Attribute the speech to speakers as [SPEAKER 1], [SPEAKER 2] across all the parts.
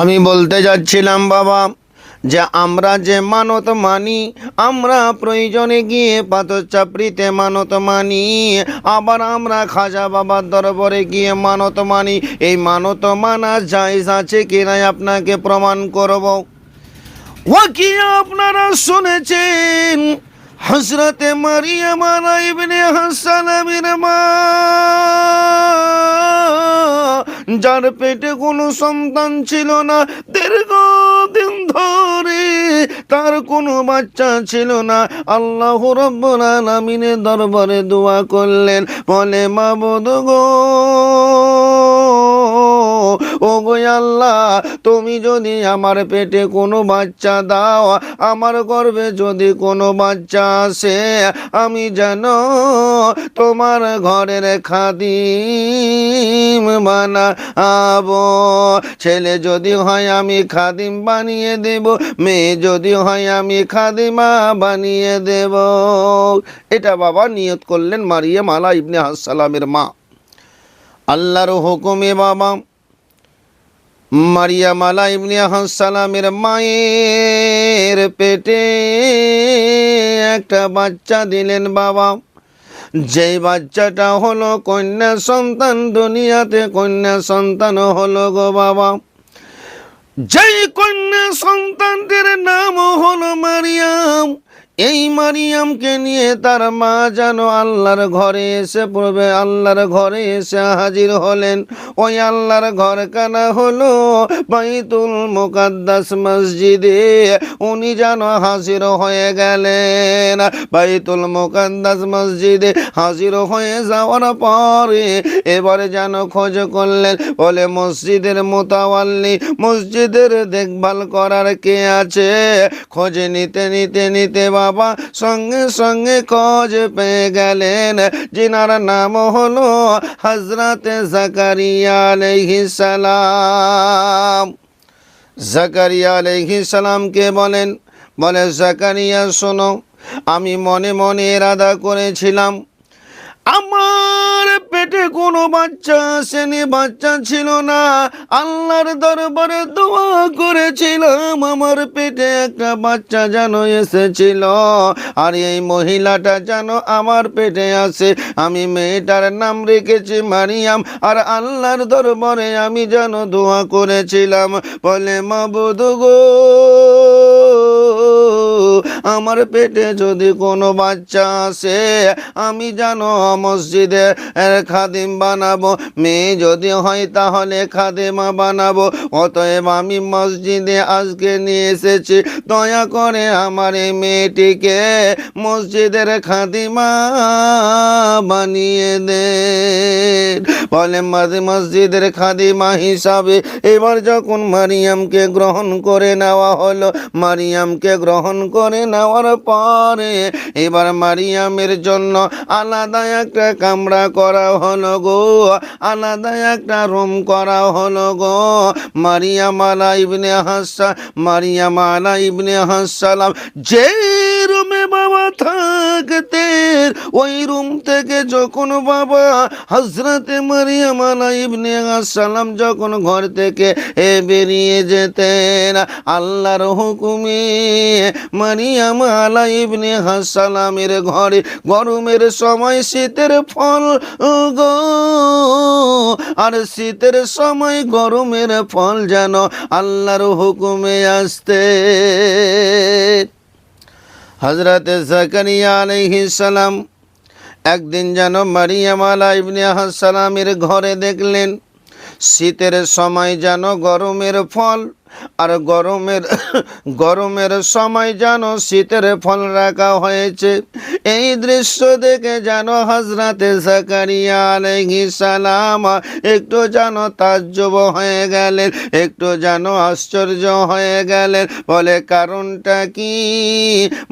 [SPEAKER 1] আমি বলতে যাচ্ছিলাম, বাবা, যে আমরা যে মানত মানি, আমরা প্রয়োজনে গিয়ে পাথর চাপড়িতে মানত মানি, আবার আমরা খাজা বাবার দরবারে গিয়ে মানত মানি, এই মানত মানা জায়জ আছে কিনা আপনাকে প্রমাণ করব? ও কি আপনারা শুনেছেন হজরতে মারিয়াম ইবনে হাসান আমির মা। যার পেটে কোনো সন্তান ছিল না, দীর্ঘদিন ধরে তার কোনো বাচ্চা ছিল না। আল্লাহ রব্বুল দরবারে দোয়া করলেন, বলে মা মাবুদ গো ও গো আল্লাহ, তুমি যদি আমার পেটে কোনো বাচ্চা দাও, আমার গর্ভে যদি কোনো বাচ্চা আসে, আমি যেন তোমার ঘরের খাদিম বানাবো। ছেলে যদি হয় আমি খাদিম বানিয়ে দেব, মেয়ে যদি হয় আমি খাদিমা বানিয়ে দেব। এটা বাবা নিয়ত করলেন মারিয়া মালা ইবনে হাসালামের মা। আল্লাহর হুকুমে বাবা মারিয়া মালা ইবনে হাসালামের মায়ের পেটে একটা বাচ্চা দিলেন বাবা। যেই বাচ্চাটা হলো কন্যা সন্তান, দুনিয়াতে কন্যা সন্তান হলো গো বাবা। যেই কন্যা সন্তানদের নাম হলো মারিয়াম এই মারিয়ামকে নিয়ে তার মা যেন আল্লাহর ঘরে এসে পড়বে, আল্লাহর ঘরে এসে হাজির হলেন। ওই আল্লাহর ঘর কানা হলো বাইতুল মুকাদ্দাস মসজিদে। উনি যেন হাজির হয়ে গেলেন। বাইতুল মুকাদ্দাস মসজিদে হাজির হয়ে যাওয়ার পরে এবারে যেন খোঁজ করলেন, বলে, মসজিদের মোতাওয়াল্লি, মসজিদের দেখভাল করার কে আছে? খোঁজ নিতে নিতে নিতে বাবা সঙ্গে সঙ্গে খোঁজ পেয়ে গেলেন। যিনার নাম হলো হজরতে জাকারিয়া আলহিসালাম সালাম। জাকারিয়া আলহিসালামকে বলেন, বলে, জাকারিয়া, শোনো, আমি মনে মনে এরাদা করেছিলাম আমার পেটে কোনো বাচ্চা আসেনি, বাচ্চা ছিল না। আল্লাহর দরবারে দোয়া করেছিলাম, আমার পেটে একটা বাচ্চা যেন এসেছিল। আর এই মহিলাটা যেন আমার পেটে আসে। আমি মেয়েটার নাম রেখেছি মারিয়াম, আর আল্লাহর দরবারে আমি যেন দোয়া করেছিলাম। বলে, মাবুদ গো, আমার পেটে যদি কোনো বাচ্চা আসে, আমি জানো মসজিদে খাদিম বানাবো। মেয়ে যদি হয় তাহলে খাদেমা বানাবো। অতএব আমি মসজিদে আজকে নিয়ে এসেছি। দয়া করে আমার এই মেয়েটিকে মসজিদের খাদিমা বানিয়ে দে বলে মসজিদের খাদিমা হিসাবে এবার যখন মারিয়ামকে গ্রহণ করে নেওয়া হলো, মারিয়ামকে গ্রহণ করে নেওয়ার পরে এবার মারিয়ামের জন্য আলাদা একটা কামরা করা হলো গো, আলাদা একটা রুম করা হলো গো। মারিয়াম আলা ইবনে হাসা মারিয়াম আলা ইবনে হাসালাম যে রুমে বাবা থাকতেন, ওই রুম থেকে যখন বাবা হজরতে মারিয়াম আলা ইবনে হাসালাম যখন ঘর থেকে এ বেরিয়ে যেতেন, আল্লাহর হুকুমে মারিয়াম আলা ইবনে হাসালামের ঘরে গরমের সময় শীতের ফল, গো। আর শীতের সময় গরমের ফল যেন আল্লাহর হুকুমে আসতে। হজরতে আলাইহিস সালাম একদিন যেন মারিয়াম আলা ইবনে হাসালামের ঘরে দেখলেন, শীতের সময় যেন গরমের ফল আর গরমের গরমের সময় যেন শীতের ফল রাখা হয়েছে। এই দৃশ্য দেখে যেন হজরতে সালাম একটু যেন তাজ্জব হয়ে গেলেন, একটু যেন আশ্চর্য হয়ে গেলেন। বলে, কারণটা কি?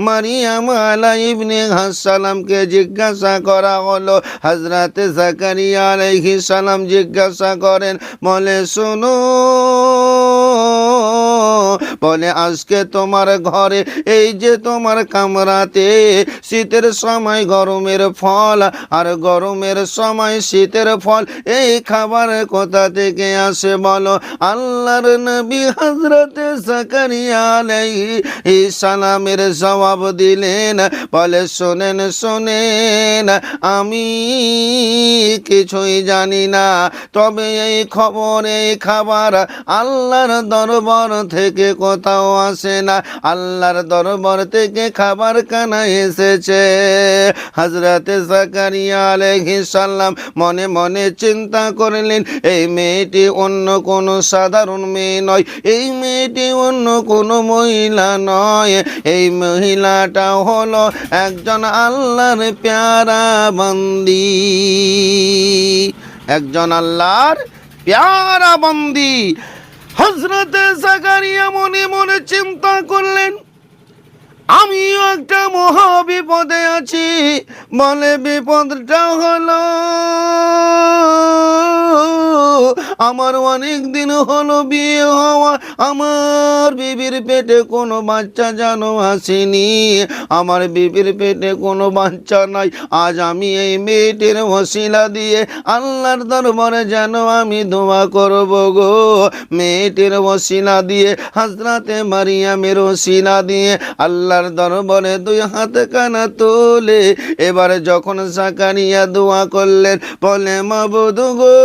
[SPEAKER 1] মারিয়াম আলা ইবনে হাসালামকে জিজ্ঞাসা করা হলো। হজরতে জাকারিয়া আলাইহিস সালাম জিজ্ঞাসা করেন, বলে, শোনো বলে, আজকে তোমার ঘরে, এই যে তোমার কামরাতে শীতের সময় গরমের ফল আর গরমের সময় শীতের ফল, এই খাবার কোথা থেকে আসে বলো? আল্লাহর নবী হজরতে আলাইহি সালামের জবাব দিলেন, বলে, শোনেন শোনেন, আমি কিছুই জানি না, তবে এই খবর, এই খাবার আল্লাহর দরবার থেকে কোথাও আসে না। আল্লাহর দরবার থেকে খাবার কানা এসেছে হজরতে সালাম মনে মনে চিন্তা করলেন, এই মেয়েটি অন্য কোনো সাধারণ মেয়ে নয়, এই মেয়েটি অন্য কোনো মহিলা নয়। এই মহিলাটা হলো একজন আল্লাহর প্যারা বন্দি একজন আল্লাহর প্যারা বন্দি হজরতে জাকারিয়া মনে মনে চিন্তা করলেন আমিও একটা মহা বিপদে আছি। বলে বিপদটা হলো আমার অনেক দিন হলো বিয়ে হওয়া। আমার বিবির পেটে কোনো বাচ্চা যেন আসেনি। আমার বিবির পেটে কোনো বাচ্চা নাই। আজ আমি এই মেয়েটির ওসিলা দিয়ে আল্লাহর দরবারে যেন আমি দোয়া করব গো। মেয়েটির ওসিলা দিয়ে, হাজরাতে মারিয়ামের ওসিলা দিয়ে আল্লাহর দরবারে দুই হাত কানা তোলে। এবারে যখন সাকারিয়া দোয়া করলেন, বলে, মাবুদ গো।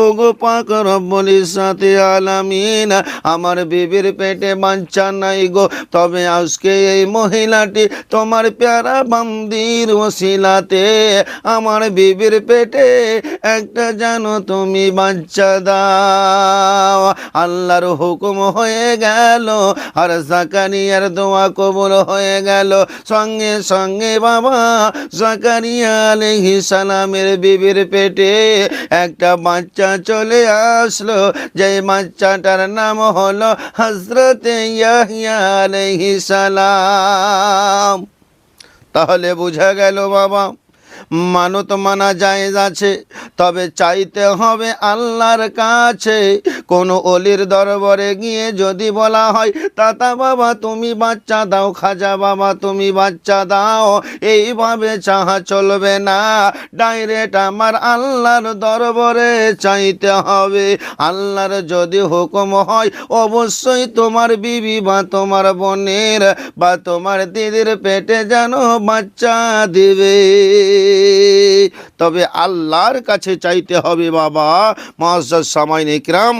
[SPEAKER 1] ও গো পাক রব্বলির সাথে আলামিন, আমার বিবির পেটে বাঞ্চা নাই গো। তবে আজকে এই মহিলাটি তোমার প্যারা বান্দির ওসিলাতে, আমার বিবির পেটে একটা জানো তুমি বাচ্চা দাও। আল্লাহর হুকুম হয়ে গেল, আর জাকারিয়ার দোয়া কবুল হয়ে গেল। সঙ্গে সঙ্গে বাবা জাকারিয়া আলাইহিস সালামের বিবির পেটে একটা বাচ্চা চলে আসলো যে বাচ্চাটার নাম হলো হজরতে ইয়াহিয়া আলাইহিস সালাম। তাহলে বোঝা গেল বাবা মানত মানা জায়েজ আছে। তবে চাইতে হবে আল্লাহর কাছে, কোনো অলির দরবারে গিয়ে যদি বলা হয়, তাতা বাবা, তুমি বাচ্চা দাও, খাজা বাবা, তুমি বাচ্চা দাও, এইভাবে চাহা চলবে না। ডাইরেক্ট আমার আল্লাহর দরবারে চাইতে হবে। আল্লাহর যদি হুকুম হয়, অবশ্যই তোমার বিবি বা তোমার বোনের বা তোমার দিদির পেটে যেন বাচ্চা দিবে। তবে আল্লাহর কাছে চাইতে হবে বাবা মহাজ সামাইন ইকরাম